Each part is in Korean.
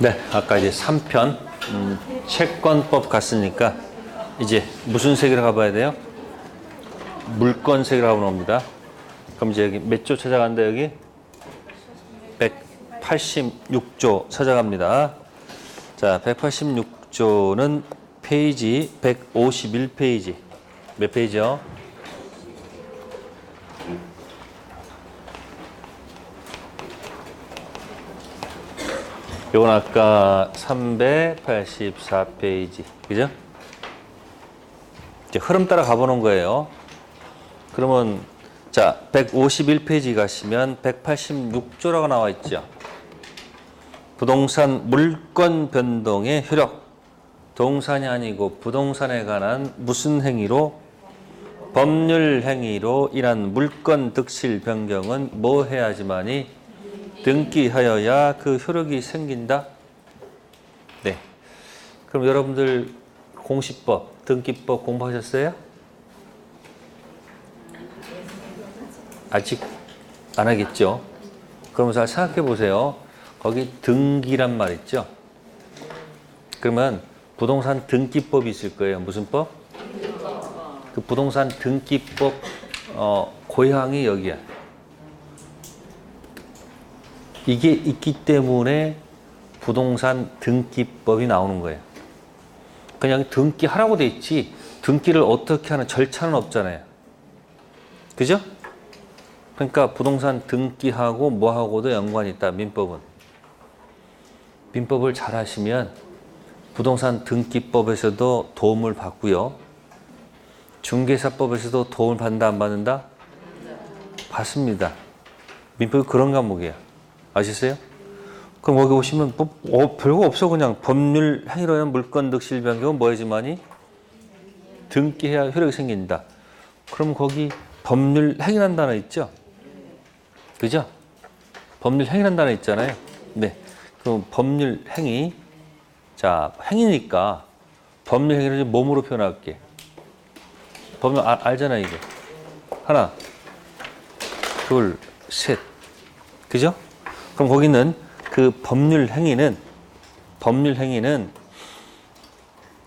네, 아까 이제 3편 음, 채권법 갔으니까 이제 무슨 세계로 가봐야 돼요? 물건 세계로 가보는 겁니다. 그럼 이제 여기 몇 조 찾아간다 여기? 186조 찾아갑니다. 자, 186조는 페이지 151페이지. 몇 페이지요? 요건 아까 384페이지. 그죠? 이제 흐름 따라 가보는 거예요. 그러면 자, 151페이지 가시면 186조라고 나와 있죠. 부동산 물권 변동의 효력. 동산이 아니고 부동산에 관한 무슨 행위로 법률 행위로 인한 물권 득실 변경은 뭐 해야지만이 등기하여야 그 효력이 생긴다. 네. 그럼 여러분들 공시법, 등기법 공부하셨어요? 아직 안 하겠죠? 그럼 잘 생각해 보세요. 거기 등기란 말 있죠? 그러면 부동산 등기법이 있을 거예요. 무슨 법? 그 부동산 등기법 어, 고향이 여기야. 이게 있기 때문에 부동산 등기법이 나오는 거예요. 그냥 등기하라고 돼 있지 등기를 어떻게 하는 절차는 없잖아요. 그죠? 그러니까 부동산 등기하고 뭐하고도 연관이 있다. 민법은. 민법을 잘 하시면 부동산 등기법에서도 도움을 받고요. 중개사법에서도 도움을 받는다 안 받는다? 받습니다. 민법이 그런 과목이에요. 아시세요? 그럼 거기 보시면 뭐, 어, 별거 없어 그냥 법률 행위로 인한 물건 득실 변경은 뭐야지만이 등기해야 효력이 생긴다. 그럼 거기 법률 행위란 단어 있죠? 그죠? 법률 행위란 단어 있잖아요. 네. 그럼 법률 행위. 자, 행위니까 법률 행위를 몸으로 표현할게. 법률 아, 알잖아 이게. 하나, 둘, 셋. 그죠? 그럼 거기는 그 법률 행위는 법률 행위는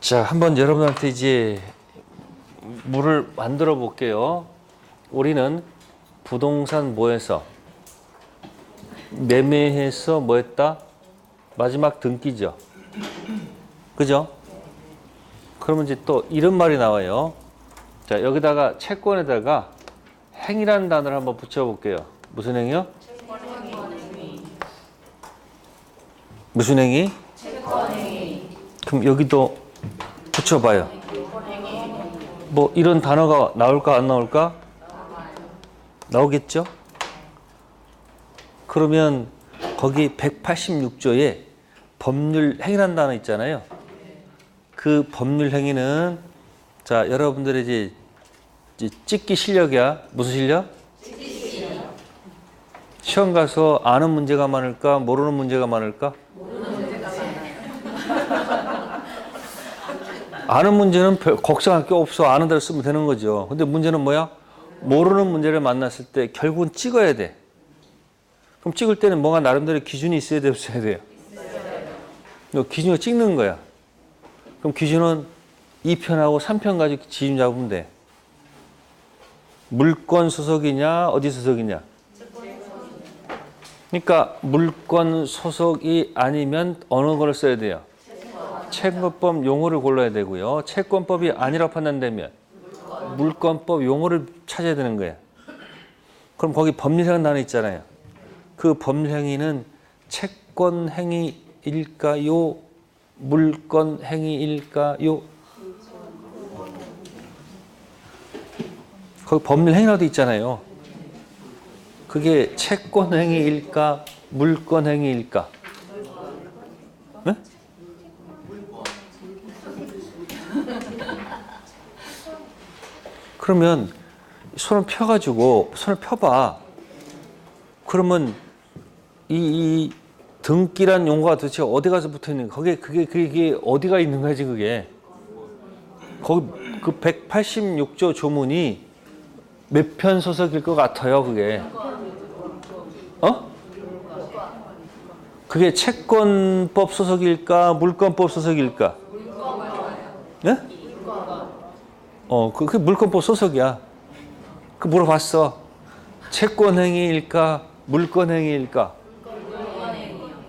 자 한번 여러분한테 이제 물을 만들어 볼게요. 우리는 부동산 뭐해서 매매해서 뭐했다 마지막 등기죠. 그죠? 그러면 이제 또 이런 말이 나와요. 자 여기다가 채권에다가 행위라는 단어를 한번 붙여볼게요. 무슨 행위요? 무슨 행위? 그럼 여기도 붙여봐요. 뭐 이런 단어가 나올까 안 나올까? 나오겠죠? 그러면 거기 186조에 법률 행위라는 단어 있잖아요. 그 법률 행위는 자 여러분들의 이제 찍기 실력이야. 무슨 실력? 시험 가서 아는 문제가 많을까 모르는 문제가 많을까? 아는 문제는 별, 걱정할 게 없어. 아는 대로 쓰면 되는 거죠. 근데 문제는 뭐야? 모르는 문제를 만났을 때 결국은 찍어야 돼. 그럼 찍을 때는 뭔가 나름대로 기준이 있어야 돼, 없어야 돼요? 이 기준을 찍는 거야. 그럼 기준은 2편하고 3편 가지고 기준 잡으면 돼. 물권 소속이냐, 어디 소속이냐? 그러니까 물권 소속이 아니면 어느 걸 써야 돼요? 채권법 용어를 골라야 되고요. 채권법이 아니라 판단되면 물권법 용어를 찾아야 되는 거예요. 그럼 거기 법률행위 단어 있잖아요. 그 법률행위는 채권행위일까요? 물권행위일까요? 거기 법률행위라도 있잖아요. 그게 채권행위일까? 물권행위일까? 네? 그러면 손을 펴가지고 손을 펴봐. 그러면 이, 이 등기란 용어가 도대체 어디 가서 붙어 있는 거? 거기에 그게 그게 어디가 있는 거지 그게? 거기 그 186조 조문이 몇 편 소속일 것 같아요 그게? 어? 그게 채권법 소속일까 물권법 소속일까? 예? 어, 그, 그 물권법 소속이야. 그 물어봤어. 채권행위일까 물권행위일까?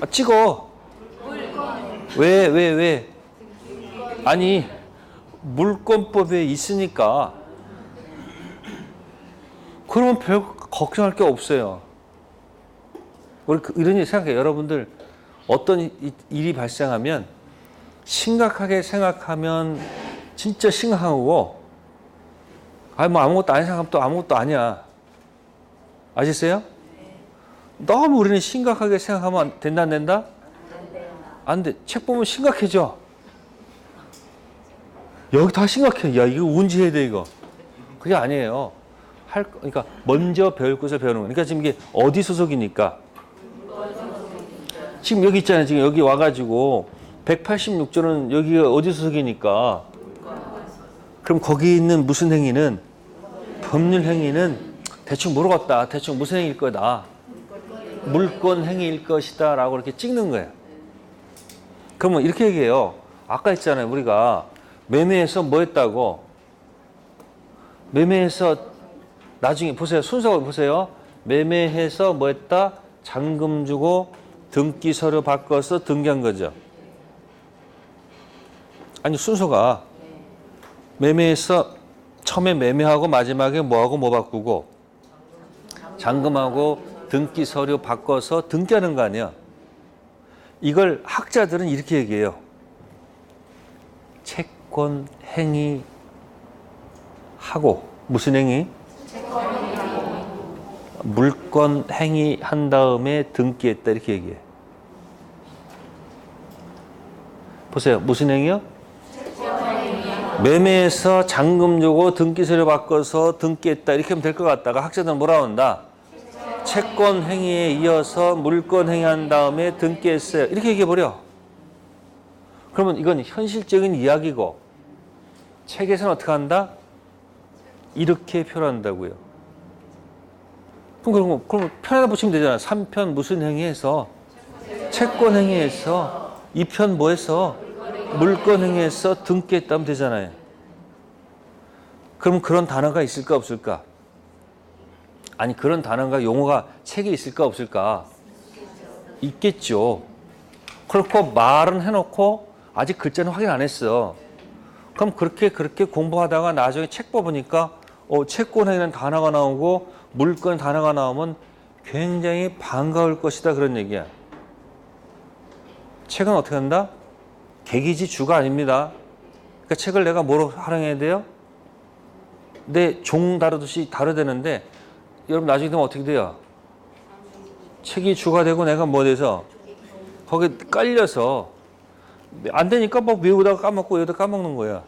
아, 찍어. 왜, 왜, 왜? 아니, 물권법에 있으니까. 그러면 별 걱정할 게 없어요. 우리 그- 이런 일 생각해. 여러분들 어떤 이- 일이 발생하면 심각하게 생각하면 진짜 심각하고, 아니, 뭐 아무것도 아닌 생각하면 또 아무것도 아니야. 아시겠어요? 너무 우리는 심각하게 생각하면 안- 된다, 안 된다? 안 돼. 책 보면 심각해져. 여기 다 심각해. 야, 이거 운지해야 돼, 이거. 그게 아니에요. 할, 거- 그러니까 먼저 배울 것을 배우는 거. 그러니까 지금 이게 어디 소속이니까? 지금 여기 있잖아요. 지금 여기 와가지고 186조는 여기가 어디 소속이니까? 그럼 거기 있는 무슨 행위는 법률 행위는 대충 모르겠다. 대충 무슨 행위일 거다. 물권 행위일 것이다 라고 이렇게 찍는 거예요. 그러면 이렇게 얘기해요. 아까 했잖아요. 우리가 매매에서 뭐 했다고? 매매에서 나중에 보세요. 순서를 보세요. 매매해서 뭐 했다? 잔금 주고 등기 서류 바꿔서 등기한 거죠. 아니 순서가 매매에서 처음에 매매하고 마지막에 뭐하고 뭐 바꾸고 잔금하고 등기 서류 바꿔서 등기하는 거 아니야. 이걸 학자들은 이렇게 얘기해요. 채권 행위 하고 무슨 행위? 물권 행위 한 다음에 등기했다 이렇게 얘기해. 보세요. 무슨 행위요? 매매에서 잔금 주고 등기 서류 바꿔서 등기했다 이렇게 하면 될 것 같다가 학자들은 뭐라 한다? 채권 행위에 이어서 물권 행위한 다음에 등기했어요. 이렇게 얘기해 버려. 그러면 이건 현실적인 이야기고 책에서는 어떻게 한다? 이렇게 표현한다고요. 그럼 그럼 그럼 편하게 붙이면 되잖아. 3편 무슨 행위에서 채권 행위에서 2편 뭐해서 물권 행위에서 등기했다면 되잖아요. 그럼 그런 단어가 있을까 없을까? 아니 그런 단어가 용어가 책에 있을까 없을까? 있겠죠. 그렇고 말은 해놓고 아직 글자는 확인 안 했어. 그럼 그렇게 그렇게 공부하다가 나중에 책 뽑으니까 어, 채권에는 단어가 나오고 물건 단어가 나오면 굉장히 반가울 것이다 그런 얘기야. 책은 어떻게 한다? 계기지 주가 아닙니다. 그러니까 책을 내가 뭐로 활용해야 돼요? 내 종 다루듯이 다뤄되는데 여러분 나중에 되면 어떻게 돼요? 책이 주가 되고 내가 뭐 돼서 거기 깔려서 안 되니까 뭐 외우다가 까먹고 외우다가 까먹는 거야.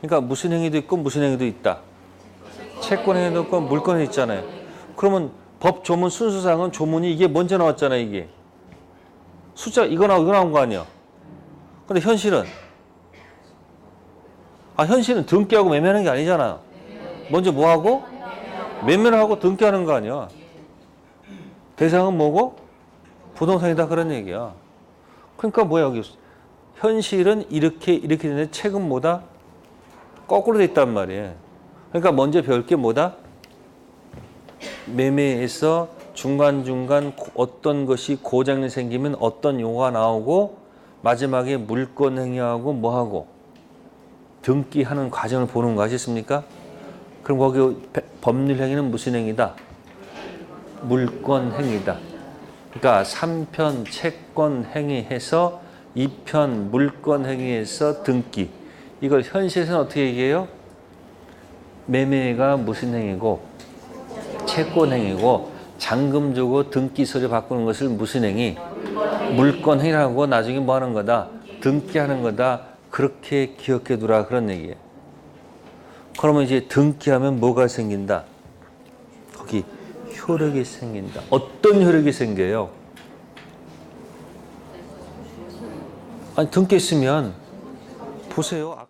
그러니까 무슨 행위도 있고 무슨 행위도 있다. 채권 행위도 있고 물권 행위 있잖아요. 그러면 법 조문 순서상은 조문이 이게 먼저 나왔잖아요, 이게. 숫자 이거 나오고 이거 나온 거 아니야. 근데 현실은 아 현실은 등기하고 매매하는 게 아니잖아. 먼저 뭐 하고 매매를 하고 등기하는 거 아니야. 대상은 뭐고 부동산이다 그런 얘기야. 그러니까 뭐야 여기 현실은 이렇게 이렇게 되는데 책은 뭐다 거꾸로 돼 있단 말이에요. 그러니까 먼저 배울 게 뭐다 매매에서 중간 중간 어떤 것이 고장이 생기면 어떤 용어가 나오고 마지막에 물권 행위하고 뭐 하고 등기하는 과정을 보는 거 아시겠습니까? 그럼 거기 배- 법률 행위는 무슨 행위다? 물권 행위다. 그러니까 3편 채권 행위해서 2편 물권 행위해서 등기. 이걸 현실에서는 어떻게 얘기해요? 매매가 무슨 행위고 채권 행위고 잔금 주고 등기 서류 바꾸는 것을 무슨 행위? 물권 행위라고 나중에 뭐 하는 거다? 등기하는 거다. 그렇게 기억해 두라 그런 얘기예요. 그러면 이제 등기하면 뭐가 생긴다? 거기 효력이 생긴다. 어떤 효력이 생겨요? 아니 등기했으면 보세요.